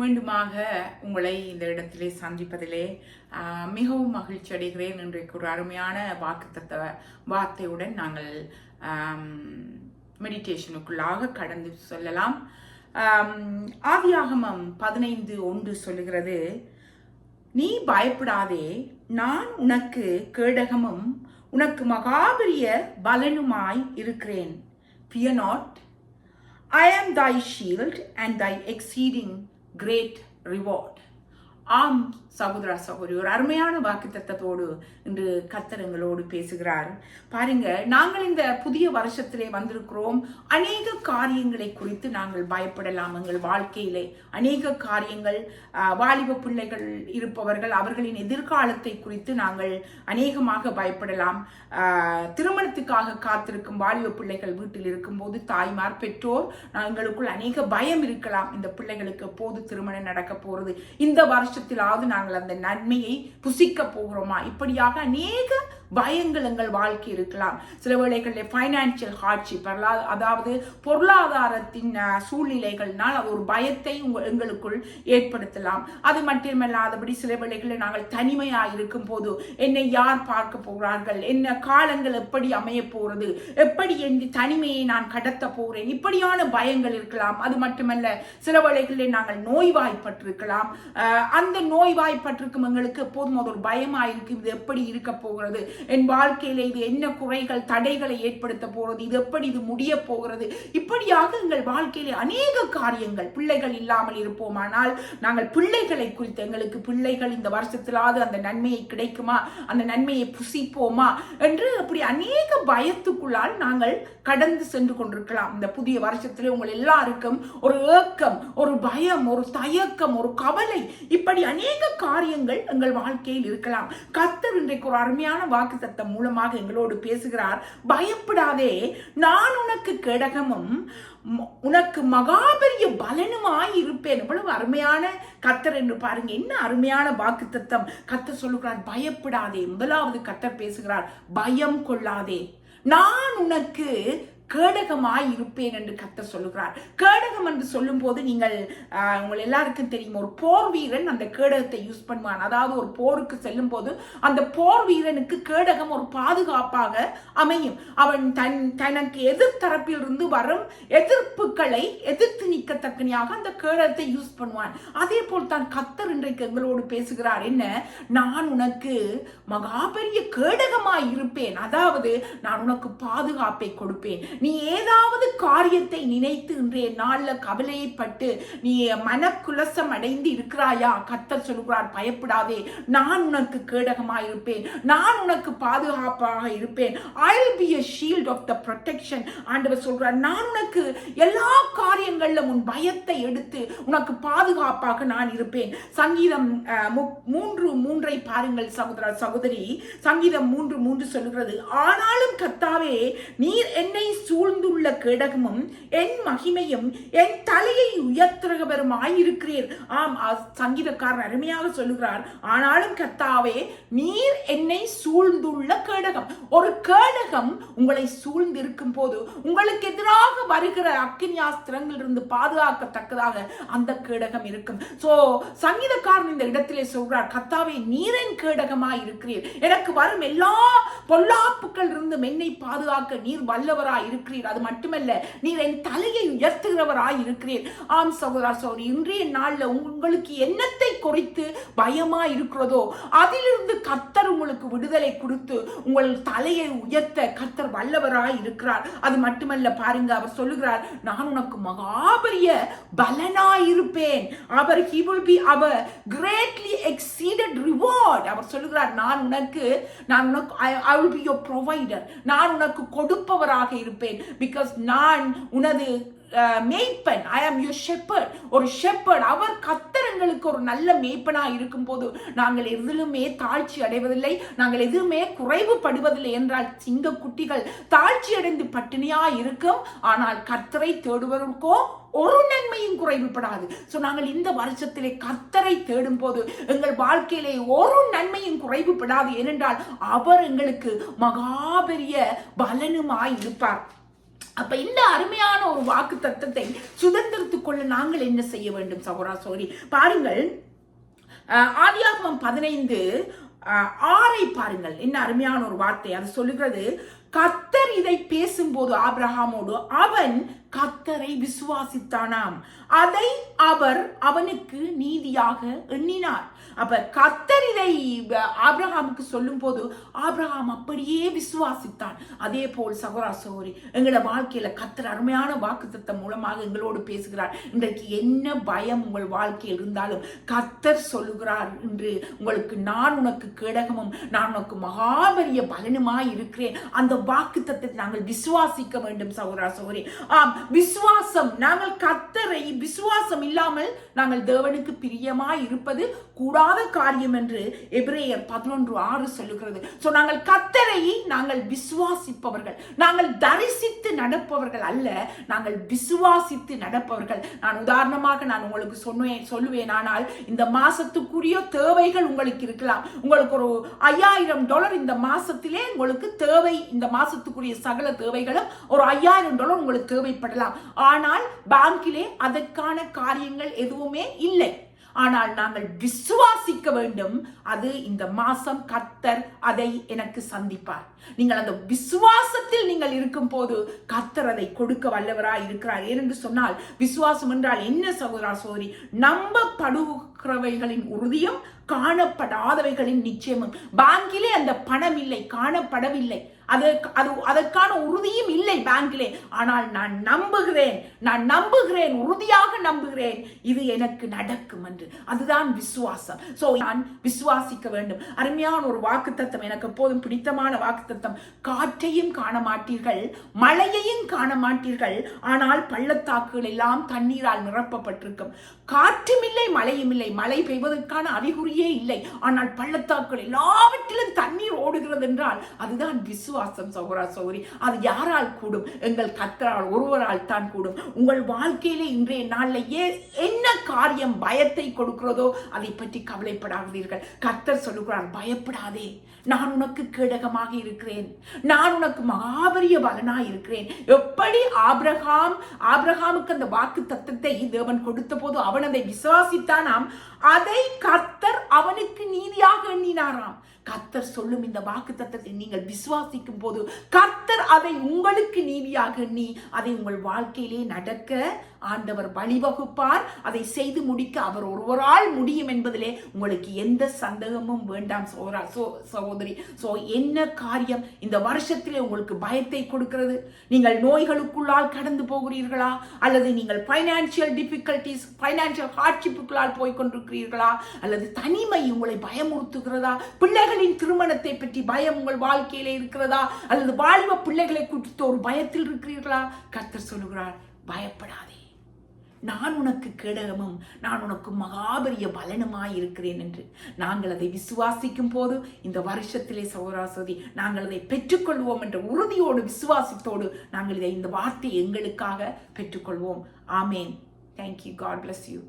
மீண்டுமாக உங்களை இந்த இடத்திலே சந்திப்பதிலே மிகவும் மகிழ்ச்சி அடைகிறேன் இன்றைக்கு ஒரு அருமையான வாக்குத்த வார்த்தையுடன் நாங்கள் மெடிடேஷனுக்குள்ளாக கடந்து சொல்லலாம். ஆதியாகமம் பதினைந்து ஒன்று சொல்லுகிறது நீ பயப்படாதே நான் உனக்கு கேடகமும் உனக்கு மகாபெரிய பலனுமாய் இருக்கிறேன். Fear not I am thy shield and thy exceeding great reward. ஆம் சகோதரா சகோதரி ஒரு அருமையான வாக்கு தத்தத்தோடு இன்று கர்த்தர் எங்களோடு பேசுகிறார். பாருங்க நாங்கள் இந்த புதிய வருஷத்திலே வந்திருக்கிறோம். அநேக காரியங்களை குறித்து நாங்கள் பயப்படலாம். எங்கள் வாழ்க்கையிலே அநேக காரியங்கள் வாலிப பிள்ளைகள் இருப்பவர்கள் அவர்களின் எதிர்காலத்தை குறித்து நாங்கள் அநேகமாக பயப்படலாம். திருமணத்துக்காக காத்திருக்கும் வாலிப பிள்ளைகள் வீட்டில் இருக்கும்போது தாய்மார் பெற்றோர் எங்களுக்குள் அநேக பயம் இருக்கலாம். இந்த பிள்ளைகளுக்கு எப்போது திருமணம் நடக்க போகிறது இந்த வருஷம் வருஷத்திலாவது நாங்கள் அந்த நன்மையை புசிக்க போகிறோமா? இப்படியாக அநேக பயங்கள் எங்கள் வாழ்க்கை இருக்கலாம். சில வேளைகளில் ஃபைனான்சியல் ஹார்ட்ஷிப் அதாவது பொருளாதாரத்தின் சூழ்நிலைகள்னால் அது ஒரு பயத்தை எங்களுக்குள் ஏற்படுத்தலாம். அது மட்டுமல்லாதபடி சில வேளைகளில் நாங்கள் தனிமையாக இருக்கும் போது என்னை யார் பார்க்க போகிறார்கள்? என்ன காலங்கள் எப்படி அமைய போகிறது எப்படி என் தனிமையை நான் கடத்த போகிறேன்? இப்படியான பயங்கள் இருக்கலாம். அது மட்டுமல்ல சில வேளைகளில் நாங்கள் நோய்வாய்ப்பட்டிருக்கலாம். அஹ், அந்த நோய்வாய்ப்பட்டிருக்கும் எங்களுக்கு எப்போதும் அது ஒரு பயமாக இருக்கு இது எப்படி இருக்க போகிறது? என் வாழ்க்கையில இது என்ன குறைகள் தடைகளை ஏற்படுத்த போகிறது? இது எப்படி இது முடிய போகிறது? இப்படியாக எங்கள் வாழ்க்கையில அநேக காரியங்கள். பிள்ளைகள் இல்லாமல் இருப்போமானால் நாங்கள் பிள்ளைகளை குறித்து எங்களுக்கு பிள்ளைகள் இந்த வருஷத்திலாவது அந்த நன்மையை கிடைக்குமா? அந்த நன்மையை புசிப்போமா? என்று அப்படி அநேக பயத்துக்குள்ளால் நாங்கள் கடந்து சென்று கொண்டிருக்கலாம். இந்த புதிய வருஷத்திலே உங்கள் எல்லாருக்கும் ஒரு ஏக்கம் ஒரு பயம் ஒரு தயக்கம் ஒரு கவலை இப்படி அநேக காரியங்கள் எங்கள் வாழ்க்கையில் இருக்கலாம். கத்தர் இன்றைக்கு ஒரு அருமையான வாக்குத்தத்தம் மூலமாக எங்களோடு பேசுகிறார். பயப்படாதே நான் உனக்கு கேடகமும் உனக்கு மகாபெரிய பலனுமாய் இருப்பேன். எவ்வளவு அருமையான கத்தர் என்று பாருங்க. என்ன அருமையான வாக்குத்தத்தம் கத்தர் சொல்லுகிறார். பயப்படாதே. முதலாவது கத்தர் பேசுகிறார். பயம் கொள்ளாதே. நான் உனக்கு கேடகமாய் இருப்பேன் என்று கத்தர் சொல்லுகிறார். கேடகம் என்று சொல்லும் போது நீங்கள் உங்கள் எல்லாருக்கும் தெரியும் ஒரு போர் வீரன் அந்த கேடகத்தை யூஸ் பண்ணுவான். அதாவது ஒரு போருக்கு செல்லும் போது அந்த போர் வீரனுக்கு கேடகம் ஒரு பாதுகாப்பாக அமையும். அவன் தன் தனக்கு எதிர்த்தரப்பில் இருந்து வரும் எதிர்ப்புகளை எதிர்த்து நிற்கத்தக்கனியாக அந்த கேடகத்தை யூஸ் பண்ணுவான். அதே போல் தான் கத்தர் இன்றைக்கு எங்களோடு பேசுகிறார். என்ன? நான் உனக்கு மகாபெரிய கேடகமாய் இருப்பேன் அதாவது நான் உனக்கு பாதுகாப்பை கொடுப்பேன். நீ ஏதாவது காரியத்தை நினைத்து இன்றைய நாள்ல கவலையப்பட்டு நீ மனக்குலசம் அடைந்து இருக்கிறாயா? கத்தர் சொல்கிறார் பயப்படாதே. நான் உனக்கு கேடகமாக இருப்பேன் நான் உனக்கு பாதுகாப்பாக இருப்பேன். I will be a shield of the protection ஆண்டவர் சொல்கிறார் நான் உனக்கு எல்லா காரியங்களிலும் உன் பயத்தை எடுத்து உனக்கு பாதுகாப்பாக நான் இருப்பேன். சங்கீதம் மு- மூன்று மூன்றை பாருங்கள் சகோதர சகோதரி. சங்கீதம் மூன்று மூன்று சொல்கிறது ஆனாலும் கத்தாவே நீர் என்னை சூழ்ந்துள்ள கேடகமும் என் மகிமையும் என் தலையை உயர்த்துகிறவருமாய் ஆயிருக்கிறீர் ஆம் சங்கீதக்காரர் அருமையாக சொல்லுகிறார். ஆனாலும் கத்தாவே நீர் என்னை சூழ்ந்துள்ள கேடகம். ஒரு கேடகம் உங்களை சூழ்ந்திருக்கும் போது உங்களுக்கு எதிராக வருகிற அக்கினியாஸ்திரங்கள் இருந்து பாதுகாக்கத்தக்கதாக அந்த கேடகம் இருக்கும். சோ சங்கீதக்காரன் இந்த இடத்திலே சொல்றார் கத்தாவே நீரின் கேடகமாய் இருக்கிறீர் எனக்கு வரும் எல்லா பொல்லாப்புகள் இருந்து என்னை பாதுகாக்க நீர் வல்லவராய் இருக்கிறீர். அது மட்டுமல்ல நீர் என் தலையை உயர்த்துகிறவராய் இருக்கிறீர். ஆம் சகோதரா சகோதரி இன்றைய நாளில் உங்களுக்கு என்னத்தை குறித்து பயமா இருக்கிறதோ அதிலிருந்து கத்தர் உங்களுக்கு விடுதலை கொடுத்து உங்கள் தலையை உயர்த்த கத்தர் வல்லவராய் இருக்கிறார். அது மட்டுமல்ல பாருங்க அவர் சொல்லுகிறார் நான் உனக்கு மகாபரிய பலனாயிருப்பேன். அவர் ஹி வில் பி அவர் கிரேட்லி எக்ஸீடட் ரிவார்ட் அவர் சொல்லுகிறார் நான் உனக்கு நான் உனக்கு I will be your provider நான் உனக்கு கொடுப்பவராக இருப்பேன். பிகாஸ் நான் உனது மேய்ப்பன். ஐ ஆம் யூ ஷெப்பர்ட் ஒரு ஷெப்பர்ட் அவர் கத்தரங்களுக்கு ஒரு நல்ல மேய்ப்பனா இருக்கும் போது நாங்கள் எதிலுமே தாழ்ச்சி அடைவதில்லை. நாங்கள் எதுவுமே குறைவுபடுவதில்லை என்றால் சிங்க குட்டிகள் தாழ்ச்சி அடைந்து பட்டினியா இருக்கும். ஆனால் கர்த்தரை தேடுவதற்கோ ஒரு நன்மையும் குறைவுபடாது. சோ நாங்கள் இந்த வருஷத்திலே கர்த்தரை தேடும் போது எங்கள் வாழ்க்கையிலே ஒரு நன்மையும் குறைவுபடாது. ஏனென்றால் அவர் எங்களுக்கு மகாபெரிய பலனுமாய் இருப்பார். அப்ப இந்த அருமையான ஒரு வாக்கு தத்துவத்தை சுதந்திரத்துக்குள்ள நாங்கள் என்ன செய்ய வேண்டும் சகோரா சோரி பாருங்கள். ஆதியாகமம் பதினைந்து ஆரை பாருங்கள். என்ன அருமையான ஒரு வார்த்தை. அது சொல்லுகிறது கத்தர் இதை பேசும்போது ஆப்ரஹாமோடு அவன் கத்தரை விசுவாசித்தானாம். அதை அவர் அவனுக்கு நீதியாக எண்ணினார். அப்ப கத்தர் இதை ஆப்ரஹாமுக்கு சொல்லும் போது ஆப்ரஹாம் அப்படியே விசுவாசித்தான். அதே போல் சகோரா சகோரி எங்களோட வாழ்க்கையில கத்தர் அருமையான வாக்குத்தத்தம் மூலமாக எங்களோடு பேசுகிறார். இன்றைக்கு என்ன பயம் உங்கள் வாழ்க்கையில் இருந்தாலும் கத்தர் சொல்லுகிறார் என்று உங்களுக்கு நான் உனக்கு கேடகமும் நான் உனக்கு மகாபரிய பலனுமாய் இருக்கிறேன். அந்த வாக்குத்தத்தை நாங்கள் விசுவாசிக்க வேண்டும் சகோதரா சகோரி ஆம் விசுவாசம். நாங்கள் கத்தரை விசுவாசம் இல்லாமல் நாங்கள் தேவனுக்கு பிரியமாய் இருப்பது கூடாத காரியம் என்று எபிரேயர் பதினொன்று ஆறு சொல்லுகிறது. சோ நாங்கள் கத்தரை நாங்கள் விசுவாசிப்பவர்கள். நாங்கள் தரிசித்து நடப்பவர்கள் அல்ல நாங்கள் விசுவாசித்து நடப்பவர்கள். நான் உதாரணமாக நான் உங்களுக்கு சொன்னேன் சொல்லுவேன் ஆனால் இந்த மாசத்துக்குரிய தேவைகள் உங்களுக்கு இருக்கலாம். உங்களுக்கு ஒரு ஐயாயிரம் டாலர் இந்த மாசத்திலே உங்களுக்கு தேவை இந்த மாசத்துக்குரிய சகல தேவைகளும் ஒரு ஐயாயிரம் டாலர் உங்களுக்கு செயல்படலாம் ஆனால் பேங்கிலே அதற்கான காரியங்கள் எதுவுமே இல்லை. ஆனால் நாங்கள் விசுவாசிக்க வேண்டும். அது இந்த மாசம் கத்தர் அதை எனக்கு சந்திப்பார். நீங்கள் அந்த விசுவாசத்தில் நீங்கள் இருக்கும் போது கத்தர் அதை கொடுக்க வல்லவராய் இருக்கிறார். ஏனென்று சொன்னால் விசுவாசம் என்றால் என்ன சகோதரா சோதரி நம்பப்படுகிறவைகளின் உறுதியும் காணப்படாதவைகளின் நிச்சயமும். பேங்கிலே அந்த பணம் இல்லை காணப்படவில்லை. அது அது அதற்கான உறுதியும் இல்லை பேங்கிலே. ஆனால் நான் நம்புகிறேன் நான் நம்புகிறேன் உறுதியாக நம்புகிறேன் இது எனக்கு நடக்கும் என்று. அதுதான் விசுவாசம். சோ நான் விசுவாசிக்க வேண்டும். அருமையான ஒரு வாக்குத்தத்தம் எனக்கு எப்போதும் பிடித்தமான வாக்குத்தத்தம். காற்றையும் காண மாட்டீர்கள் மழையையும் காண மாட்டீர்கள் ஆனால் பள்ளத்தாக்குகள் எல்லாம் தண்ணீரால் நிரப்பப்பட்டிருக்கும். காற்றும் இல்லை மழையும் இல்லை. மழை பெய்வதற்கான அறிகுறியே இல்லை. ஆனால் பள்ளத்தாக்குகள் எல்லாவற்றிலும் தண்ணீர் ஓடுகிறது என்றால் அதுதான் விசுவாசம். சௌரா சௌரி அது யாரால் கூடும்? எங்கள் கத்தரால் ஒருவரால் தான் கூடும். உங்கள் வாழ்க்கையிலே இன்றைய நாளில் ஏ என்ன காரியம் பயத்தை கொடுக்கிறதோ அதை பற்றி கவலைப்படாதீர்கள். கத்தர் சொல்லுகிறார் பயப்படாதே. நான் உனக்கு கேடகமாக இருக்கிறேன். நான் உனக்கு மகாபரிய பலனாய் இருக்கிறேன். எப்படி ஆப்ரஹாம் ஆப்ரஹாமுக்கு அந்த வாக்கு தத்தத்தை தேவன் கொடுத்த போது அவன் அதை விசுவாசித்தானாம்? அதை கர்த்தர் அவனுக்கு நீதியாக எண்ணினாராம். கர்த்தர் சொல்லும் இந்த வாக்கு தத்தத்தை நீங்கள் விசுவாசிக்கும் போது கர்த்தர் அதை உங்களுக்கு நீதியாக எண்ணி அதை உங்கள் வாழ்க்கையிலே நடக்க ஆண்டவர் வழிவகுப்பார். அதை செய்து முடிக்க அவர் ஒருவரால் முடியும் என்பதிலே உங்களுக்கு எந்த சந்தேகமும் வேண்டாம் சோரா சோ சகோதர. சோ என்ன காரியம்? இந்த வருஷத்திலே உங்களுக்கு பயத்தை கொடுக்கிறது? நீங்கள் நோய்களுக்குள்ளால் கடந்து போகிறீர்களா? அல்லது நீங்கள் பைனான்சியல் டிஃபிகல்டிஸ் ஃபைனான்சியல் ஹார்ட்ஷிப்புகளால் போய் கொண்டிருக்கிறீர்களா அல்லது தனிமை உங்களை பயமுறுத்துகிறதா? பிள்ளைகளின் திருமணத்தை பற்றி பயம் உங்கள் வாழ்க்கையிலே இருக்கிறதா? அல்லது வாலிப பிள்ளைகளை குறித்து ஒரு பயத்தில் இருக்கிறீர்களா? கர்த்தர் சொல்லுகிறார் பயப்படாதே. நான் உனக்கு கேடகமும் நான் உனக்கு மகாபரிய பலனுமாய் இருக்கிறேன் என்று. நாங்கள் அதை விசுவாசிக்கும் போது இந்த வருஷத்திலே சௌராசதி நாங்கள் அதை பெற்றுக்கொள்வோம் என்ற உறுதியோடு விசுவாசத்தோடு நாங்கள் இதை இந்த வார்த்தை எங்களுக்காக பெற்றுக்கொள்வோம். ஆமேன். Thank you God bless you